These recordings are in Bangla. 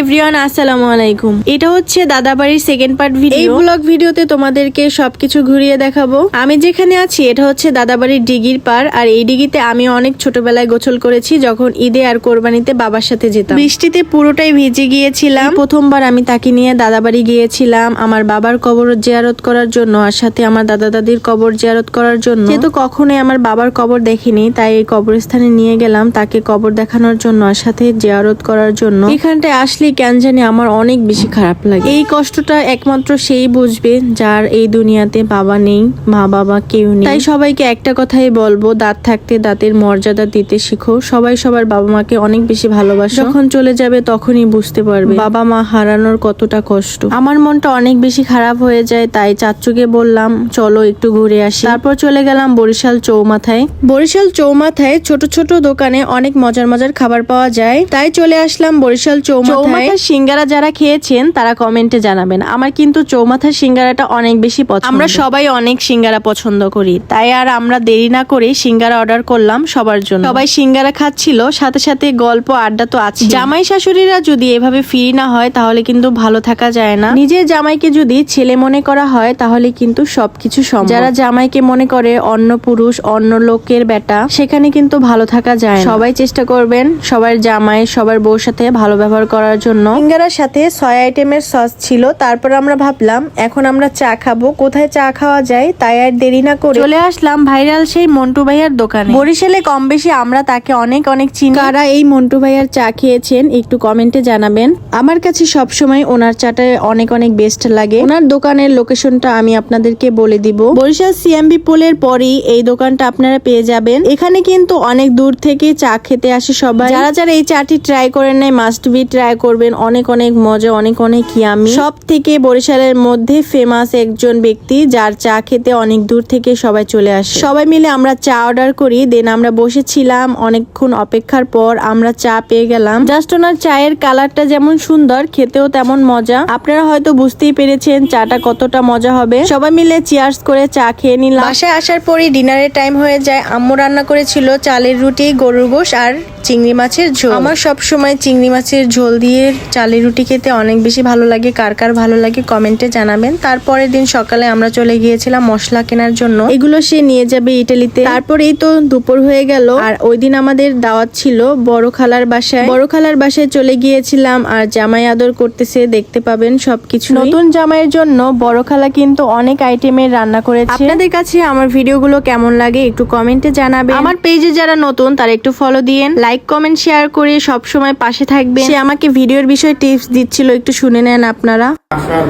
এভরিওয়ান আসসালামু আলাইকুম। এটা হচ্ছে দাদাবাড়ির সেকেন্ড পার্ট ভিডিও এই ব্লগ ভিডিওতে তোমাদেরকে সবকিছু ঘুরিয়ে দেখাবো। আমি যেখানে আছি এটা হচ্ছে দাদাবাড়ির ডিগির পার আর এই ডিগিতে আমি অনেক ছোটবেলায় গোসল করেছি যখন ঈদে আর কোরবানিতে বাবার সাথে যেতাম। বৃষ্টিতে পুরোটাই ভিজে গিয়েছিলাম। প্রথমবার আমি তাকে নিয়ে দাদাবাড়ি গিয়েছিলাম আমার বাবার কবর জিয়ারত করার জন্য আর সাথে আমার দাদা দাদির কবর জিয়ারত করার জন্য। যেহেতু কখনোই আমার বাবার কবর দেখিনি তাই এই কবরস্থানে নিয়ে গেলাম তাকে কবর দেখানোর জন্য আর সাথে জিয়ারত করার জন্য। এখানটায় আসলে কেন জানি আমার অনেক বেশি খারাপ লাগে। এই কষ্টটা একমাত্র সেই বুঝবে যার এই দুনিয়াতে বাবা নেই, মা বাবা কেউ নেই। তাই সবাইকে একটা কথাই বলব, দাঁত থাকতে দাঁতের মর্যাদা দিতে শিখো। সবাই সবার বাবা মাকে অনেক বেশি ভালোবাসো। যখন চলে যাবে তখনই বুঝতে পারবে বাবা মা হারানোর কতটা কষ্ট। আমার মনটা অনেক বেশি খারাপ হয়ে যায়, তাই চাচ্চুকে বললাম, চলো একটু ঘুরে আসি। তারপর চলে গেলাম বরিশাল চৌমাথায়। বরিশাল চৌমাথায় ছোট ছোট দোকানে অনেক মজার মজার খাবার পাওয়া যায়। তাই চলে আসলাম বরিশাল চৌমাথায়। সিঙ্গারা যারা খেয়েছেন তারা কমেন্টে জানাবেন। আমার কিন্তু চৌমাথার সিঙ্গারাটা অনেক বেশি পছন্দ। আমরা সবাই অনেক সিঙ্গারা পছন্দ করি। তাই আর আমরা দেরি না করে সিঙ্গারা অর্ডার করলাম সবার জন্য। সবাই সিঙ্গারা খাচ্ছিল সাথে সাথে গল্প আড্ডা তো আছে জামাই শাশুড়িরা যদি এভাবে ফ্রি না হয় তাহলে কিন্তু ভালো থাকা যায় না। নিজের জামাইকে যদি ছেলে মনে করা হয় তাহলে কিন্তু সবকিছু সম্ভব। যারা জামাইকে মনে করে অন্য পুরুষ অন্য লোকের বেটা সেখানে কিন্তু ভালো থাকা যায়। সবাই চেষ্টা করবেন সবার জামাই সবার বউর সাথে ভালো ব্যবহার করার জন্য। সিঙ্গারার সাথে ছয় আইটেমের সস ছিল। তারপর আমরা ভাবলাম এখন আমরা চা খাব। কোথায় চা খাওয়া যায় তাই আর দেরি না করে চলে আসলাম ভাইরাল সেই মন্টু ভাইয়ার দোকানে। বরিশালে কম বেশি আমরা তাকে অনেক অনেক চিনি। কারা এই মন্টু ভাইয়ার চা খেয়েছেন একটু কমেন্টে জানাবেন। আমার কাছে সবসময় ওনার চাটা অনেক অনেক বেস্ট লাগে। ওনার দোকানের লোকেশনটা আমি আপনাদেরকে বলে দিব। বরিশাল সিএমবি পোলের পরেই এই দোকানটা আপনারা পেয়ে যাবেন। এখানে কিন্তু অনেক দূর থেকে চা খেতে আসে সবাই। যারা যারা এই চাটি ট্রাই করেন নাই মাস্ট বি ট্রাই করবেন, অনেক অনেক মজা, অনেক অনেক ইয়ামি সব থেকে বরিশালের মধ্যে ফেমাস একজন ব্যক্তি, যার চা খেতে অনেক দূর থেকে সবাই চলে আসে। সবাই মিলে আমরা চা অর্ডার করি দেন আমরা বসেছিলাম, অনেকক্ষণ অপেক্ষার পর আমরা চা পেয়ে গেলাম। জাস্ট ওনার চায়ের কালারটা যেমন সুন্দর, খেতেও তেমন মজা। আপনারা হয়তো বুঝতেই পেরেছেন চাটা কতটা মজা হবে। সবাই মিলে চিয়ার্স করে চা খেয়ে নিলাম। বাসায় আসার পরই ডিনারের টাইম হয়ে যায়। আম্মু রান্না করেছিল চালের রুটি, গরুর গোশ আর চিংড়ি মাছের ঝোল। আমার সব সময় চিংড়ি মাছের ঝোল দিয়ে চালের রুটি খেতে অনেক বেশি ভালো লাগে। কার কার ভালো লাগে কমেন্টে জানাবেন। তারপরের দিন সকালে আমরা চলে গিয়েছিলাম মশলা কেনার জন্য। এগুলো সে নিয়ে যাবে ইটালিতে। তারপর এই তো দুপুর হয়ে গেল। আর ওই দিন আমাদের দাওয়াত ছিল বড় খালার বাসায়। বড় খালার বাসায় চলে গিয়েছিলাম আর জামাই আদর করতেছে, দেখতে পাবেন সবকিছু নতুন জামাইয়ের জন্য বড় খালা কিন্তু অনেক আইটেমের রান্না করেছে। আপনাদের কাছে আমার ভিডিওগুলো কেমন লাগে একটু কমেন্টে জানাবেন। আমার পেজে যারা নতুন, তারা একটু ফলো দিয়েন। লাইক কমেন্ট শেয়ার করে সব সময় পাশে থাকবেন। সে আমাকে ভিডিওর বিষয়ে টিপস দিচ্ছিল, একটু শুনে নেন আপনারা।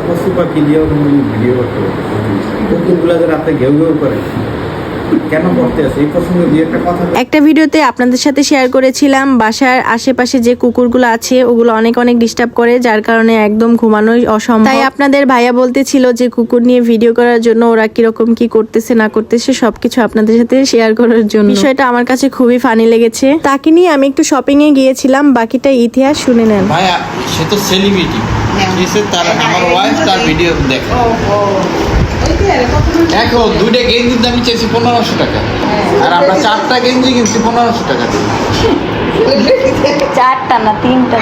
পশু পাখি ভিডিও করতে রাতে ঘেউ ঘেউ করে। কেন করতে আছে এই প্রসঙ্গে দিয়ে একটা কথা একটা ভিডিওতে আপনাদের সাথে শেয়ার করেছিলাম বাসার আশেপাশে যে কুকুরগুলো আছে ওগুলো অনেক অনেক ডিস্টার্ব করে যার কারণে একদম ঘুমানোই অসম্ভব। তাই আপনাদের ভাইয়া বলতেছিল যে কুকুর নিয়ে ভিডিও করার জন্য ওরা কীরকম কি করতেছে না করতেছে সবকিছু আপনাদের সাথে শেয়ার করার জন্য। বিষয়টা আমার কাছে খুবই ফানি লেগেছে। তাকে নিয়ে আমি একটু শপিং এ গিয়েছিলাম বাকিটা ইতিহাস শুনে নেন। ভাইয়া সে তো সেলিব্রিটি তার আমার ওয়াইফ তার ভিডিও দেখে। দেখো দুইটা গেঞ্জির দাম চেয়েছি পনেরোশো টাকা আর আমরা চারটা গেঞ্জি কিনছি পনেরোশো টাকা। চারটা না তিনটা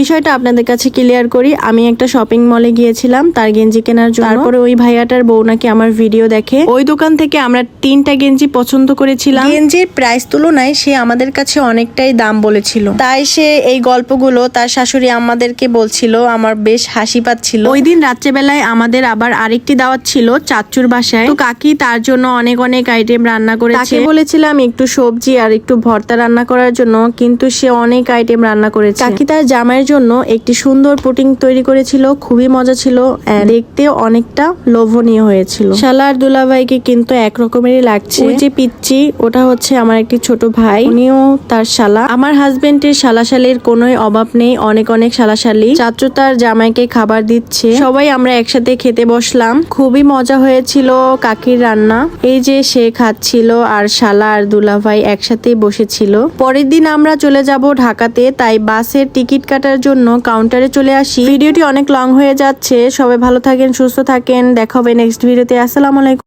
বিষয়টা আপনাদের কাছে ক্লিয়ার করি। আমি একটা শপিং মলে গিয়েছিলাম তার গেঞ্জি কেনার জন্য। তারপরে ওই ভাইয়াটার বউ নাকি আমার ভিডিও দেখে। ওই দোকান থেকে আমরা তিনটা গেঞ্জি পছন্দ করেছিলাম। গেঞ্জির প্রাইস তুলনায় সে আমাদের কাছে অনেকটাই দাম বলেছিল। তাই সে এই গল্পগুলো তার শাশুড়ি আমাদেরকে বলছিল আমার বেশ হাসি পাচ্ছিল। ওই দিন রাত্রেবেলায় আমাদের আবার আরেকটি দাওয়াত ছিল চাচ্চুর বাসায়। তো কাকি তার জন্য অনেক অনেক আইটেম রান্না করেছে। তাকে বলেছিলাম একটু সবজি আর একটু ভর্তা রান্না করার জন্য। কিন্তু সে অনেক আইটেম রান্না করেছে। কাকি তার জামাইয়ের জন্য একটি সুন্দর পুটিং তৈরি করেছিল খুবই মজা ছিল দেখতে অনেকটা লোভনীয় হয়েছিল। শালা আর দুলাভাইকে কিন্তু এক রকমেরই লাগছে যে পিচ্ছি ওটা হচ্ছে আমার একটি ছোট ভাই। উনিও তার শালা। আমার হাজবেন্ডের শালাশালির কোনোই অভাব নেই অনেক অনেক শালাশালি। চাচু তার জামাইকে খাবার দিচ্ছে। সবাই আমরা একসাথে খেতে বসলাম। খুবই মজা হয়েছিল কাকির রান্না। এই যে সে খাচ্ছিল আর শালা আর দুলাভাই একসাথে বসেছিল। পরের দিন আমরা চলে যাব ঢাকাতে, তাই বাসের টিকিট কাটার জন্য কাউন্টারে চলে আসি। ভিডিওটি অনেক লং হয়ে যাচ্ছে। সবাই ভালো থাকেন, সুস্থ থাকেন। দেখা হবে নেক্সট ভিডিওতে আসসালামু আলাইকুম।